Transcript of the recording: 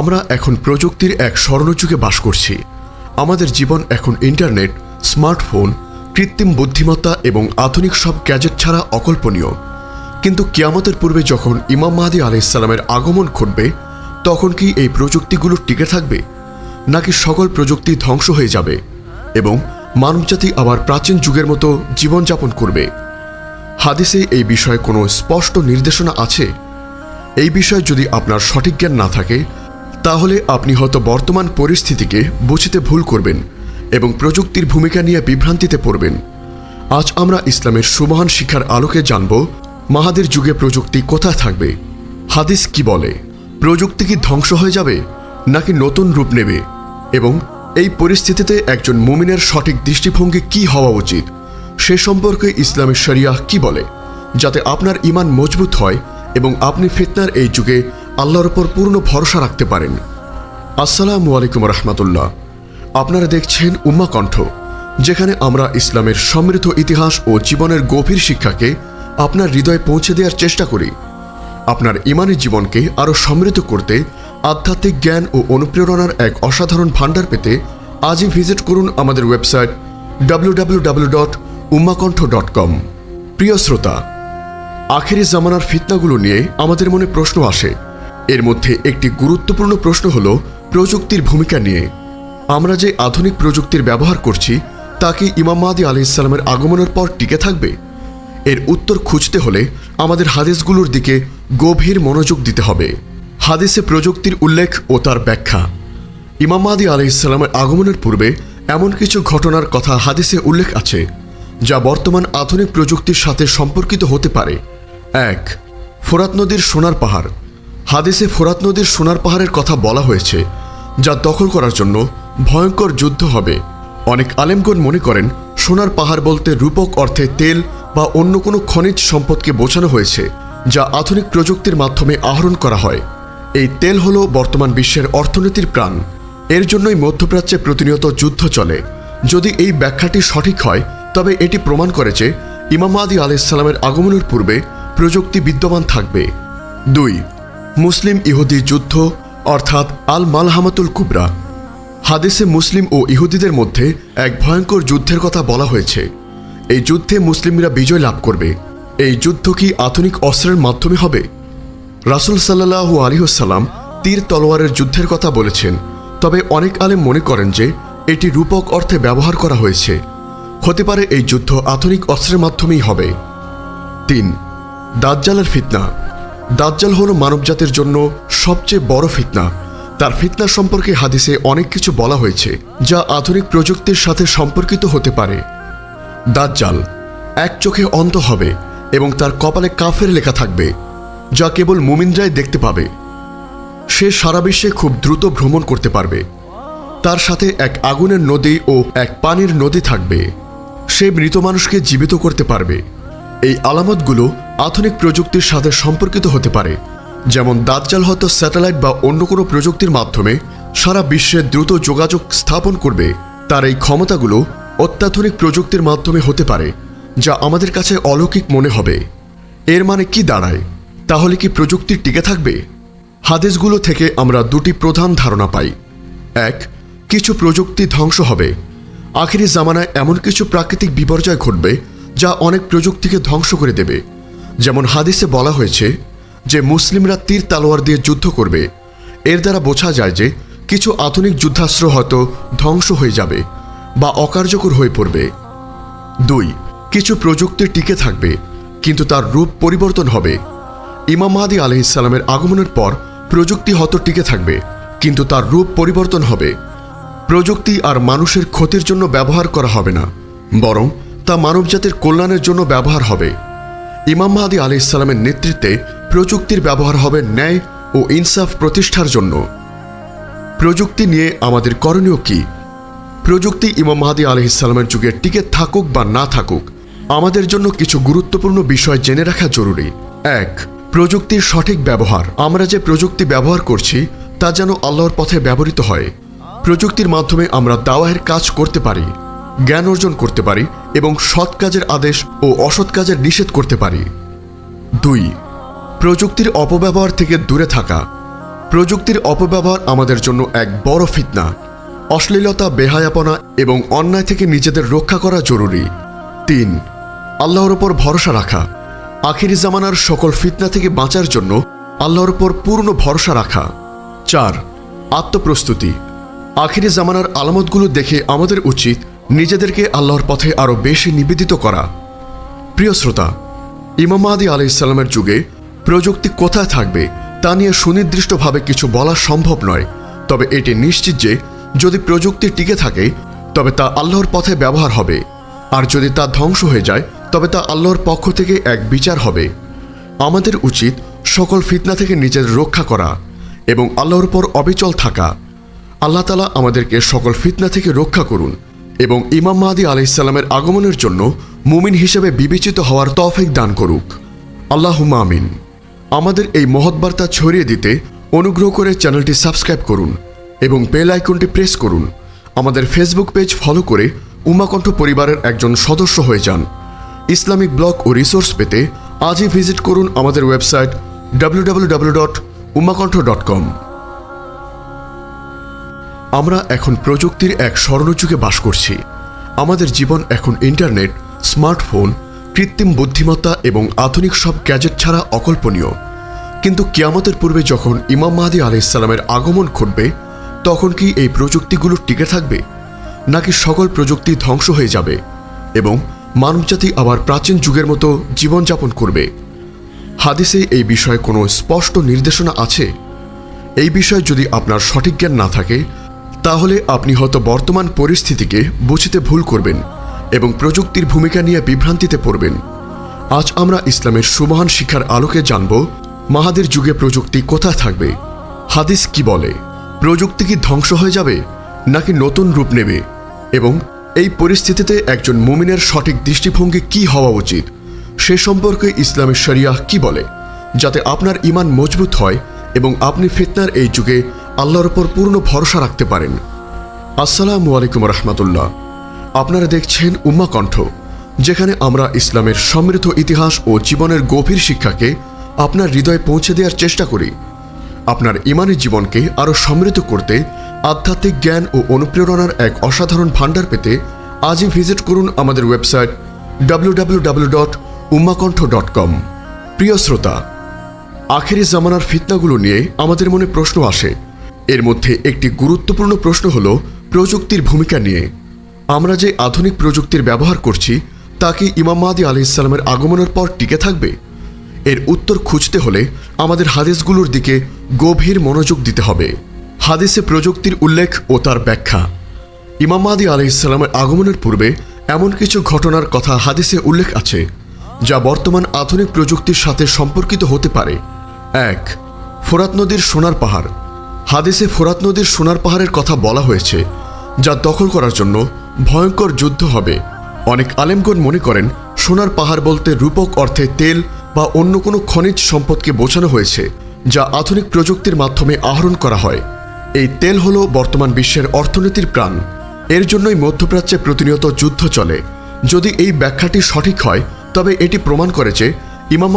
আমরা এখন প্রযুক্তির এক স্বর্ণযুগে বাস করছি। আমাদের জীবন এখন ইন্টারনেট, স্মার্টফোন, কৃত্রিম বুদ্ধিমত্তা এবং আধুনিক সব গ্যাজেট ছাড়া অকল্পনীয়। কিন্তু কিয়ামতের পূর্বে যখন ইমাম মাহাদি আলাইসাল্লামের আগমন ঘটবে, তখন কি এই প্রযুক্তিগুলো টিকে থাকবে? নাকি সকল প্রযুক্তি ধ্বংস হয়ে যাবে এবং মানবজাতি আবার প্রাচীন যুগের মতো জীবনযাপন করবে? হাদিসে এই বিষয়ে কোনো স্পষ্ট নির্দেশনা আছে? এই বিষয়ে যদি আপনার সঠিক জ্ঞান না থাকে তাহলে আপনি হয়তো বর্তমান পরিস্থিতিকে বুঝতে ভুল করবেন এবং প্রযুক্তির ভূমিকা নিয়ে বিভ্রান্তিতে পড়বেন। আজ আমরা ইসলামের সুমহান শিক্ষার আলোকে জানব, মাহাদের যুগে প্রযুক্তি কোথায় থাকবে? হাদিস কি বলে? প্রযুক্তি কি ধ্বংস হয়ে যাবে, নাকি নতুন রূপ নেবে? এবং এই পরিস্থিতিতে একজন মুমিনের সঠিক দৃষ্টিভঙ্গি কি হওয়া উচিত? সে সম্পর্কে ইসলামের শরিয়াহ কি বলে? যাতে আপনার ইমান মজবুত হয় এবং আপনি ফিতনার এই যুগে আল্লাহর ওপর পূর্ণ ভরসা রাখতে পারেন। আসসালামু আলাইকুম রহমতুল্লাহ। আপনারা দেখছেন উম্মা কণ্ঠ, যেখানে আমরা ইসলামের সমৃদ্ধ ইতিহাস ও জীবনের গভীর শিক্ষাকে আপনার হৃদয়ে পৌঁছে দেওয়ার চেষ্টা করি। আপনার ইমানি জীবনকে আরও সমৃদ্ধ করতে আধ্যাত্মিক জ্ঞান ও অনুপ্রেরণার এক অসাধারণ ভাণ্ডার পেতে আজই ভিজিট করুন আমাদের website W dot উম্মাকণ্ঠ dot com প্রিয় শ্রোতা, আখেরি জামানার ফিতনাগুলো নিয়ে আমাদের মনে প্রশ্ন আসে এর মধ্যে একটি গুরুত্বপূর্ণ প্রশ্ন হল প্রযুক্তির ভূমিকা নিয়ে। আমরা যে আধুনিক প্রযুক্তির ব্যবহার করছি, তা কি ইমাম মাহাদি আলি ইসলামের আগমনের পর টিকে থাকবে? এর উত্তর খুঁজতে হলে আমাদের হাদিসগুলোর দিকে গভীর মনোযোগ দিতে হবে। হাদিসে প্রযুক্তির উল্লেখ ও তার ব্যাখ্যা। ইমাম মাহাদি আলি ইসলামের আগমনের পূর্বে এমন কিছু ঘটনার কথা হাদিসে উল্লেখ আছে, যা বর্তমান আধুনিক প্রযুক্তির সাথে সম্পর্কিত হতে পারে। এক, ফোরাত নদীর সোনার পাহাড়। হাদিসে ফোরাত নদীর সোনার পাহাড়ের কথা বলা হয়েছে, যা দখল করার জন্য ভয়ঙ্কর যুদ্ধ হবে। অনেক আলেমগণ মনে করেন, সোনার পাহাড় বলতে রূপক অর্থে তেল বা অন্য কোনো খনিজ সম্পদকে বোঝানো হয়েছে, যা আধুনিক প্রযুক্তির মাধ্যমে আহরণ করা হয়। এই তেল হল বর্তমান বিশ্বের অর্থনীতির প্রাণ। এর জন্যই মধ্যপ্রাচ্যে প্রতিনিয়ত যুদ্ধ চলে। যদি এই ব্যাখ্যাটি সঠিক হয়, তবে এটি প্রমাণ করে যে ইমাম আদি আলাইসাল্লামের আগমনের পূর্বে প্রযুক্তি বিদ্যমান থাকবে। দুই মুসলিম ইহুদি যুদ্ধ, অর্থাৎ আল মালহামাতুল কুবরা। হাদিসে মুসলিম ও ইহুদিদের মধ্যে এক ভয়ঙ্কর যুদ্ধের কথা বলা হয়েছে। এই যুদ্ধে মুসলিমরা বিজয় লাভ করবে। এই যুদ্ধ কি আধুনিক অস্ত্রের মাধ্যমে হবে? রাসুল সাল্লাহ আলিহসাল্লাম তীর তলোয়ারের যুদ্ধের কথা বলেছেন। তবে অনেক আলেম মনে করেন যে, এটি রূপক অর্থে ব্যবহার করা হয়েছে। হতে পারে এই যুদ্ধ আধুনিক অস্ত্রের মাধ্যমেই হবে। তিন, দাজ্জালের ফিতনা। দাজ্জাল হল মানবজাতির জন্য সবচেয়ে বড় ফিতনা। তার ফিতনা সম্পর্কে হাদিসে অনেক কিছু বলা হয়েছে, যা আধুনিক প্রযুক্তির সাথে সম্পর্কিত হতে পারে। দাজ্জাল, এক চোখে অন্ধ হবে এবং তার কপালে কাফের লেখা থাকবে, যা কেবল মুমিনরাই দেখতে পাবে। সে সারা বিশ্বে খুব দ্রুত ভ্রমণ করতে পারবে। তার সাথে এক আগুনের নদী ও এক পানির নদী থাকবে। সে মৃত মানুষকে জীবিত করতে পারবে। এই আলামতগুলো আধুনিক প্রযুক্তির সাথে সম্পর্কিত হতে পারে। যেমন দাজ্জাল হয়তো স্যাটেলাইট বা অন্য কোনো প্রযুক্তির মাধ্যমে সারা বিশ্বে দ্রুত যোগাযোগ স্থাপন করবে। তার এই ক্ষমতাগুলো অত্যাধুনিক প্রযুক্তির মাধ্যমে হতে পারে, যা আমাদের কাছে অলৌকিক মনে হবে। এর মানে কি দাঁড়ায়? তাহলে কি প্রযুক্তি টিকে থাকবে? হাদিসগুলো থেকে আমরা দুটি প্রধান ধারণা পাই। এক, কিছু প্রযুক্তি ধ্বংস হবে। আখেরি জামানায় এমন কিছু প্রাকৃতিক বিপর্যয় ঘটবে যা অনেক প্রযুক্তিকে ধ্বংস করে দেবে। যেমন হাদিসে বলা হয়েছে যে, মুসলিমরা তীর তালোয়ার দিয়ে যুদ্ধ করবে। এর দ্বারা বোঝা যায় যে, কিছু আধুনিক যুদ্ধাস্ত্র হয়তো ধ্বংস হয়ে যাবে বা অকার্যকর হয়ে পড়বে। দুই, কিছু প্রযুক্তি টিকে থাকবে, কিন্তু তার রূপ পরিবর্তন হবে। ইমাম মাহাদি আলহ ইসলামের আগমনের পর প্রযুক্তি হয়তো টিকে থাকবে, কিন্তু তার রূপ পরিবর্তন হবে। প্রযুক্তি আর মানুষের ক্ষতির জন্য ব্যবহার করা হবে না, বরং তা মানবজাতির কল্যাণের জন্য ব্যবহার হবে। ইমাম মাহাদি আলি ইসলামের নেতৃত্বে প্রযুক্তির ব্যবহার হবে ন্যায় ও ইনসাফ প্রতিষ্ঠার জন্য। প্রযুক্তি নিয়ে আমাদের করণীয় কি? প্রযুক্তি ইমাম মাহাদি আলহ ইসলামের যুগে টিকে থাকুক বা না থাকুক, আমাদের জন্য কিছু গুরুত্বপূর্ণ বিষয় জেনে রাখা জরুরি। এক, প্রযুক্তির সঠিক ব্যবহার। আমরা যে প্রযুক্তি ব্যবহার করছি, তা যেন আল্লাহর পথে ব্যবহৃত হয়। প্রযুক্তির মাধ্যমে আমরা দাওয়াহের কাজ করতে পারি, জ্ঞান অর্জন করতে পারি এবং সৎ কাজের আদেশ ও অসৎ কাজের নিষেধ করতে পারি। দুই, প্রযুক্তির অপব্যবহার থেকে দূরে থাকা। প্রযুক্তির অপব্যবহার আমাদের জন্য এক বড় ফিতনা। অশ্লীলতা, বেহায়াপনা এবং অন্যায় থেকে নিজেদের রক্ষা করা জরুরি। তিন, আল্লাহর ওপর ভরসা রাখা। আখিরি জামানার সকল ফিতনা থেকে বাঁচার জন্য আল্লাহর ওপর পূর্ণ ভরসা রাখা। চার, আত্মপ্রস্তুতি। আখিরি জামানার আলামতগুলো দেখে আমাদের উচিত নিজেদেরকে আল্লাহর পথে আরও বেশি নিবেদিত করা। প্রিয় শ্রোতা, ইমাম আলি ইসলামের যুগে প্রযুক্তি কোথায় থাকবে তা নিয়ে সুনির্দিষ্টভাবে কিছু বলা সম্ভব নয়। তবে এটি নিশ্চিত যে, যদি প্রযুক্তি টিকে থাকে, তবে তা আল্লাহর পথে ব্যবহার হবে। আর যদি তা ধ্বংস হয়ে যায়, তবে তা আল্লাহর পক্ষ থেকে এক বিচার হবে। আমাদের উচিত সকল ফিতনা থেকে নিজের রক্ষা করা এবং আল্লাহর উপর অবিচল থাকা। আল্লাহ তালা আমাদেরকে সকল ফিতনা থেকে রক্ষা করুন। এবং ইমাম মাহাদি আলাইসাল্লামের আগমনের জন্য মুমিন হিসেবে বিবেচিত হওয়ার তৌফিক দান করুক। আল্লাহ আমিন। আমাদের এই মহৎ বার্তা ছড়িয়ে দিতে অনুগ্রহ করে চ্যানেলটি সাবস্ক্রাইব করুন এবং বেল আইকনটি প্রেস করুন। আমাদের ফেসবুক পেজ ফলো করে উমাকণ্ঠ পরিবারের একজন সদস্য হয়ে যান। ইসলামিক ব্লগ ও রিসোর্স পেতে আজই ভিজিট করুন আমাদের website W dot Umakantha dot com আমরা এখন প্রযুক্তির এক স্বর্ণযুগে বাস করছি। আমাদের জীবন এখন ইন্টারনেট, স্মার্টফোন, কৃত্রিম বুদ্ধিমত্তা এবং আধুনিক সব গ্যাজেট ছাড়া অকল্পনীয়। কিন্তু কিয়ামতের পূর্বে যখন ইমাম মাহাদি আলাইসাল্লামের আগমন ঘটবে, তখন কি এই প্রযুক্তিগুলো টিকে থাকবে? নাকি সকল প্রযুক্তি ধ্বংস হয়ে যাবে এবং মানবজাতি আবার প্রাচীন যুগের মতো জীবনযাপন করবে? হাদিসে এই বিষয়ে কোনো স্পষ্ট নির্দেশনা আছে? এই বিষয়ে যদি আপনার সঠিক জ্ঞান না থাকে তাহলে আপনি হয়তো বর্তমান পরিস্থিতিকে বুঝতে ভুল করবেন এবং প্রযুক্তির ভূমিকা নিয়ে বিভ্রান্তিতে পড়বেন। আজ আমরা ইসলামের সুমহান শিক্ষার আলোকে জানব, মাহাদের যুগে প্রযুক্তি কোথায় থাকবে? হাদিস কি বলে? প্রযুক্তি কি ধ্বংস হয়ে যাবে, নাকি নতুন রূপ নেবে? এবং এই পরিস্থিতিতে একজন মুমিনের সঠিক দৃষ্টিভঙ্গি কি হওয়া উচিত? সে সম্পর্কে ইসলামের শরিয়াহ কি বলে? যাতে আপনার ইমান মজবুত হয় এবং আপনি ফিতনার এই যুগে আল্লাহর ওপর পূর্ণ ভরসা রাখতে পারেন। আসসালামু আলাইকুম রহমতুল্লাহ। আপনারা দেখছেন উম্মা কণ্ঠ, যেখানে আমরা ইসলামের সমৃদ্ধ ইতিহাস ও জীবনের গভীর শিক্ষাকে আপনার হৃদয়ে পৌঁছে দেওয়ার চেষ্টা করি। আপনার ইমানি জীবনকে আরও সমৃদ্ধ করতে আধ্যাত্মিক জ্ঞান ও অনুপ্রেরণার এক অসাধারণ ভাণ্ডার পেতে আজই ভিজিট করুন আমাদের website W dot উম্মাকণ্ঠ dot com প্রিয় শ্রোতা, আখেরি জামানার ফিতনাগুলো নিয়ে আমাদের মনে প্রশ্ন আসে এর মধ্যে একটি গুরুত্বপূর্ণ প্রশ্ন হল প্রযুক্তির ভূমিকা নিয়ে। আমরা যে আধুনিক প্রযুক্তির ব্যবহার করছি, তা কি ইমাম মাহাদি আলি ইসলামের আগমনের পর টিকে থাকবে? এর উত্তর খুঁজতে হলে আমাদের হাদিসগুলোর দিকে গভীর মনোযোগ দিতে হবে। হাদিসে প্রযুক্তির উল্লেখ ও তার ব্যাখ্যা। ইমাম মাহাদি আলি ইসলামের আগমনের পূর্বে এমন কিছু ঘটনার কথা হাদিসে উল্লেখ আছে, যা বর্তমান আধুনিক প্রযুক্তির সাথে সম্পর্কিত হতে পারে। এক, ফোরাত নদীর সোনার পাহাড়। হাদিসে ফোরাত নদীর সোনার পাহাড়ের কথা বলা হয়েছে, যা দখল করার জন্য ভয়ঙ্কর যুদ্ধ হবে। অনেক আলেমগণ মনে করেন, সোনার পাহাড় বলতে রূপক অর্থে তেল বা অন্য কোনো খনিজ সম্পদকে বোঝানো হয়েছে, যা আধুনিক প্রযুক্তির মাধ্যমে আহরণ করা হয়। এই তেল হলো বর্তমান বিশ্বের অর্থনীতির প্রাণ। এর জন্যই মধ্যপ্রাচ্যে প্রতিনিয়ত যুদ্ধ চলে। যদি এই ব্যাখ্যাটি সঠিক হয়, তবে এটি প্রমাণ করে যে ইমাম